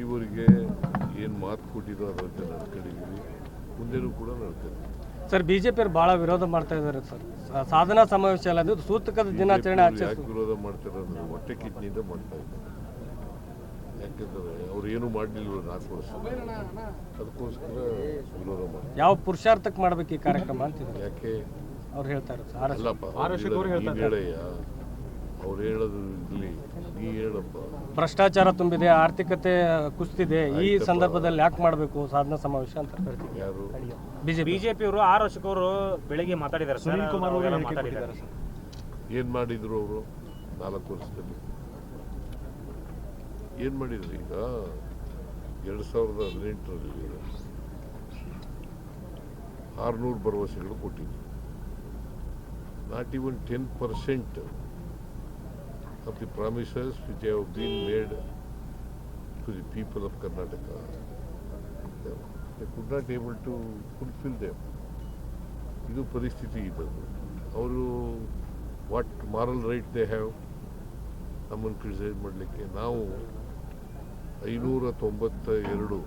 ಇವರಿಗೆ ಏನು ಮಾತು ಕೊಟ್ಟಿದ್ದೋ ಅದರಂತೆ ನಡ್ಕೊಂಡಿದ್ದೀವಿ ಮುಂದೆನೂ ಕೂಡ ನಡ್ಕೊಂಡು ಸರ್ ಬಿಜೆಪಿಯವರು ಬಹಳ ವಿರೋಧ ಮಾಡ್ತಾ ಇದ್ದಾರೆ ಸರ್. ಸಾಧನಾ ಸಮಾವೇಶ ಅಲ್ಲ ಅದು ಸೂತಕದ ದಿನಾಚರಣೆ ಯಾಕೆ ಆಚರಿಸ ವಿರೋಧ ಮಾಡ್ತಾರೆ ಅಂದ್ರೆ ಹೊಟ್ಟೆ ಕಿಡ್ನಿಯಿಂದ ಮಾಡ್ತಾ ಇದ್ದಾರೆ. ಯಾಕೆಂದ್ರೆ ಅವ್ರು ಏನು ಮಾಡಲಿಲ್ಲ ನಾಲ್ಕು ವರ್ಷ ಅದಕ್ಕೋಸ್ಕರ ವಿರೋಧ ಮಾಡ್ತಾರೆ. ಯಾವ ಪುರುಷಾರ್ಥಕ್ಕೆ ಮಾಡ್ಬೇಕು ಈ ಕಾರ್ಯಕ್ರಮ ಅಂತಿದ್ದಾರೆ. ಯಾಕೆ? ಅವ್ರು ಹೇಳ್ತಾರೆ ಇರೋದು ಸರ್ ಅಲ್ಲಪ್ಪ ನೀನ್ ಹೇಳಯ್ಯ. ಅವ್ರು ಹೇಳೋದು ಇರಲಿ. ನೀ ಹೇಳಪ್ಪ. ಭ್ರಷ್ಟಾಚಾರ ತುಂಬಿದೆ ಆರ್ಥಿಕತೆ ಕುಸ್ತಿದೆ ಈ ಸಂದರ್ಭದಲ್ಲಿ ಯಾಕೆ ಮಾಡಬೇಕು? ಸಾಧನಾ ಸಮಾವೇಶ ಅಂತ ಹೇಳ್ತೀವಿ ಯಾರು? ಬಿಜೆಪಿ. ಬಿಜೆಪಿಯವರು ಆರು ವರ್ಷಕ್ಕವರು ಅವರು ಬೆಳಿಗ್ಗೆ ಮಾತಾಡಿದ್ದಾರೆ ಸರ್. ಕುಮಾರ್ ಮಾತಾಡಿದ್ದಾರೆ. ಏನು ಮಾಡಿದ್ರು ಅವರು ನಾಲ್ಕು ವರ್ಷದಲ್ಲಿ? ಏನು ಮಾಡಿದ್ರು ಈಗ? ಎರಡು ಸಾವಿರದ ಹದಿನೆಂಟರಲ್ಲಿ ಆರುನೂರು ಭರವಸೆಗಳು ಕೊಟ್ಟಿದ್ರು. Not even ten percent of the promises which have been made to the people of Karnataka They could not able to fulfill them. ಇದು ಪರಿಸ್ಥಿತಿ ಇದ್ದದ್ದು. ಅವರು what moral right they have ನಮ್ಮನ್ನು ಕ್ರಿಟಿಸೈಸ್ ಮಾಡಲಿಕ್ಕೆ ನಾವು ಐನೂರ ತೊಂಬತ್ತ ಎರಡು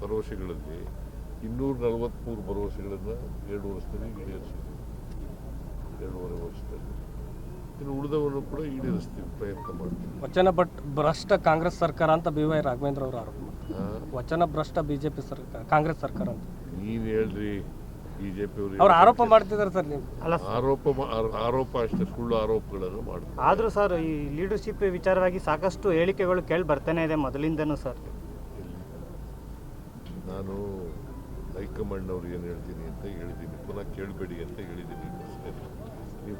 ಭರವಸೆಗಳಲ್ಲಿ ಇನ್ನೂರ ನಲವತ್ತ್ಮೂರು ಭರವಸೆಗಳನ್ನು ಎರಡು ವರ್ಷದಲ್ಲಿ ಈಡೇರಿಸಿದ್ವಿ. ಎರಡೂವರೆ ವರ್ಷದಲ್ಲಿ. ಇನ್ನು ಉಳಿದವನ್ನು ಕೂಡ ಈಡೇರಿಸ್ತೀವಿ ಪ್ರಯತ್ನ ಮಾಡ್ತೀವಿ. ವಚನ ಭಟ್ ಭ್ರಷ್ಟ ಕಾಂಗ್ರೆಸ್ ಸರ್ಕಾರ ಅಂತ ಬಿ ವೈ ರಾಘವೇಂದ್ರ ಅವರು ಆರೋಪ ಮಾಡ್ತಾರೆ. ವಚನ ಭ್ರಷ್ಟ ಬಿಜೆಪಿ ಸರ್ಕಾರ ಕಾಂಗ್ರೆಸ್ ಸರ್ಕಾರ ಅಂತ. ನೀನು ಹೇಳ್ರಿ ಬಿ ಜೆ ಅವ್ರು ಆರೋಪ ಮಾಡ್ತಿದ್ದಾರೆ ಸರ್ ನೀವು. ಆರೋಪ ಮಾ- ಆರೋಪ ಅಷ್ಟೇ ಸುಳ್ಳು ಆರೋಪಗಳನ್ನು ಮಾಡ್ತಾರೆ. ಆದರೂ ಸರ್ ಈ ಲೀಡರ್ಶಿಪ್ ವಿಚಾರವಾಗಿ ಸಾಕಷ್ಟು ಹೇಳಿಕೆಗಳು ಕೇಳಿ ಬರ್ತಾನೆ ಇದೆ ಮೊದಲಿಂದನೂ ಸರ್? ನಾನು ಹೈಕಮಾಂಡ್ ಅವ್ರು ಏನು ಹೇಳ್ತೀನಿ ಅಂತ ಹೇಳಿದ್ದೀನಿ. ಪುನಃ ಕೇಳಬೇಡಿ ಅಂತ ಹೇಳಿದ್ದೀನಿ.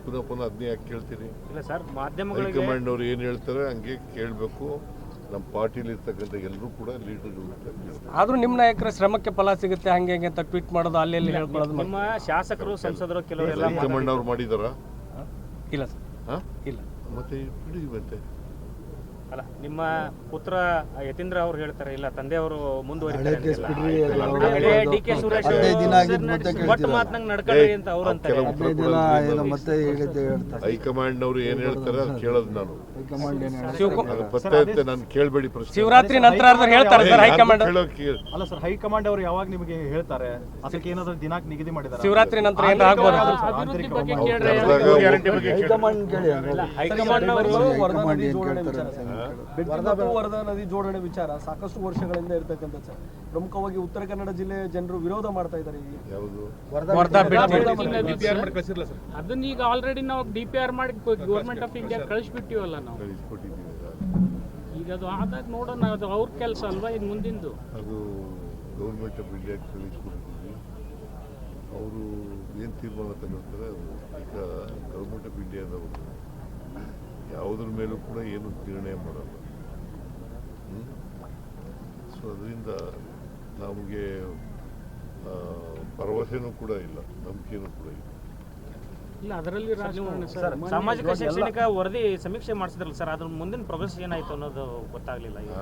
ಪುನಃ ಪುನಃ ಅದನ್ನೇ ಯಾಕೆ ಕೇಳ್ತೀರಿ? ಇಲ್ಲ ಸರ್ ಮಾಧ್ಯಮಗಳಿಗೆ ಹೈಕಮಾಂಡ್ ಅವ್ರು ಏನು ಹೇಳ್ತಾರೆ ಹಂಗೆ ಕೇಳಬೇಕು. ನಮ್ಮ ಪಾರ್ಟಿಲಿ ಇರ್ತಕ್ಕಂಥ ಎಲ್ಲರೂ ಕೂಡ ಲೀಡರ್ಗಳು ಆದರೂ ಆದ್ರೂ ನಿಮ್ಮ ನಾಯಕರ ಶ್ರಮಕ್ಕೆ ಫಲ ಸಿಗುತ್ತೆ ಹಂಗೆ ಹಂಗೆ ಅಂತ ಟ್ವೀಟ್ ಮಾಡೋದು ಅಲ್ಲಿ ಎಲ್ಲಿ ಹೇಳ್ಕೊಳ್ಳೋದು ನಿಮ್ಮ ಶಾಸಕರು ಸಂಸದರು ಕೆಲವರೆಲ್ಲ ಹೈಕಮಾಂಡ್ ಅವ್ರು ಮಾಡಿದಾರಾ ಇಲ್ಲ ಸರ್. ಹಾಂ? ಇಲ್ಲ. ಮತ್ತೆ ಬಿಡಿ ಮತ್ತೆ ಅಲ್ಲ ನಿಮ್ಮ ಪುತ್ರ ಯತೀಂದ್ರ ಅವ್ರು ಹೇಳ್ತಾರೆ ಇಲ್ಲ ತಂದೆ ಹೇಳ್ತಾರೆ ಹೈಕಮಾಂಡ್ ಅವ್ರು ಏನು ಹೇಳ್ತಾರೆ ಅದು ಕೇಳೋದು ನಾನು. ಪತ್ತೆ ನಾನು ಕೇಳಬೇಡಿ ಪ್ರಶ್ನೆ. ಶಿವರಾತ್ರಿ ನಂತರ ಹೇಳ್ತಾರೆ ಸರ್ ಹೈಕಮಾಂಡ್ ಅಲ್ಲ ಸರ್ ಹೈಕಮಾಂಡ್ ಅವರು ಯಾವಾಗ ನಿಮಗೆ ಹೇಳ್ತಾರೆ? ಅದಕ್ಕೆ ಏನಾದ್ರೂ ದಿನಾಂಕ ನಿಗದಿ ಮಾಡಿದ್ದಾರೆ ಶಿವರಾತ್ರಿ ನಂತರ ಹೈಕಮಾಂಡ್ ಕೇಳಿ ಹೈಕಮಾಂಡ್ ಅವರು ವರದಾ ನದಿ ಜೋಡಣೆ ವಿಚಾರ ಸಾಕಷ್ಟು ವರ್ಷಗಳಿಂದ ಇರ್ತಕ್ಕಂಥ ಸರ್. ಪ್ರಮುಖವಾಗಿ ಉತ್ತರ ಕನ್ನಡ ಜಿಲ್ಲೆಯ ಜನರು ವಿರೋಧ ಮಾಡ್ತಾ ಇದ್ದಾರೆ ಅದನ್ನ ಈಗ ಆಲ್ರೆಡಿ ನಾವು ಡಿ ಪಿ ಆರ್ ಮಾಡಿ ಗೌರ್ಮೆಂಟ್ ಆಫ್ ಇಂಡಿಯಾ ಕಳಿಸ್ಬಿಟ್ಟಿವಲ್ಲ ನಾವು. ಈಗ ಅದು ಆದಾಗ ನೋಡೋಣ ಅದು ಅವ್ರ ಕೆಲಸ ಅಲ್ವಾ ಇದು ಮುಂದಿಂದು? ಅದು ಗೌರ್ಮೆಂಟ್ ಆಫ್ ಇಂಡಿಯಾ ಕಳಿಸ್ಕೊಡ್ತೀವಿ ಅವರು ಏನು ತೀರ್ಮಾನ ತಗೊಳ್ತಾರೆ ಅದು ಈಗ ಗೌರ್ಮೆಂಟ್ ಆಫ್ ಇಂಡಿಯಾದವರು ಯಾವುದ್ರ ಮೇಲೂ ಕೂಡ ಏನು ನಿರ್ಣಯ ಮಾಡಲ್ಲ. ಸೊ ಅದರಿಂದ ನಮಗೆ ಭರವಸೆನೂ ಕೂಡ ಇಲ್ಲ ನಂಬಿಕೆನೂ ಕೂಡ ಇಲ್ಲ. ಇಲ್ಲ ಅದರಲ್ಲಿ ಸಾಮಾಜಿಕ ಶೈಕ್ಷಣಿಕ ವರದಿ ಸಮೀಕ್ಷೆ ಮಾಡಿಸಿದ್ರಲ್ಲ ಸರ್ ಅದ್ರ ಮುಂದಿನ ಪ್ರೋಗ್ರೆಸ್ ಏನಾಯ್ತು ಅನ್ನೋದು ಗೊತ್ತಾಗ್ಲಿಲ್ಲ ಈಗ.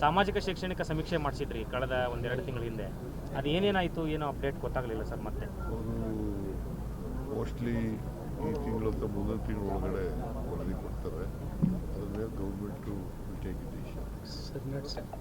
ಸಾಮಾಜಿಕ ಶೈಕ್ಷಣಿಕ ಸಮೀಕ್ಷೆ ಮಾಡಿಸಿದ್ರಿ ಕಳೆದ ಒಂದೆರಡು ತಿಂಗಳ ಹಿಂದೆ ಅದು ಏನೇನಾಯ್ತು ಏನೋ ಅಪ್ಡೇಟ್ ಗೊತ್ತಾಗ್ಲಿಲ್ಲ ಸರ್ ಮತ್ತೆ? ಮೋಸ್ಟ್ಲಿ ಈ ತಿಂಗಳ ಮುಂದಿನ ತಿಂಗಳ ಒಳಗಡೆ ವರದಿ ಕೊಡ್ತಾರೆ. ಅದ್ರ ಮೇಲೆ ಗೌರ್ಮೆಂಟು ಟೇಕ್ ಡಿಸಿಷನ್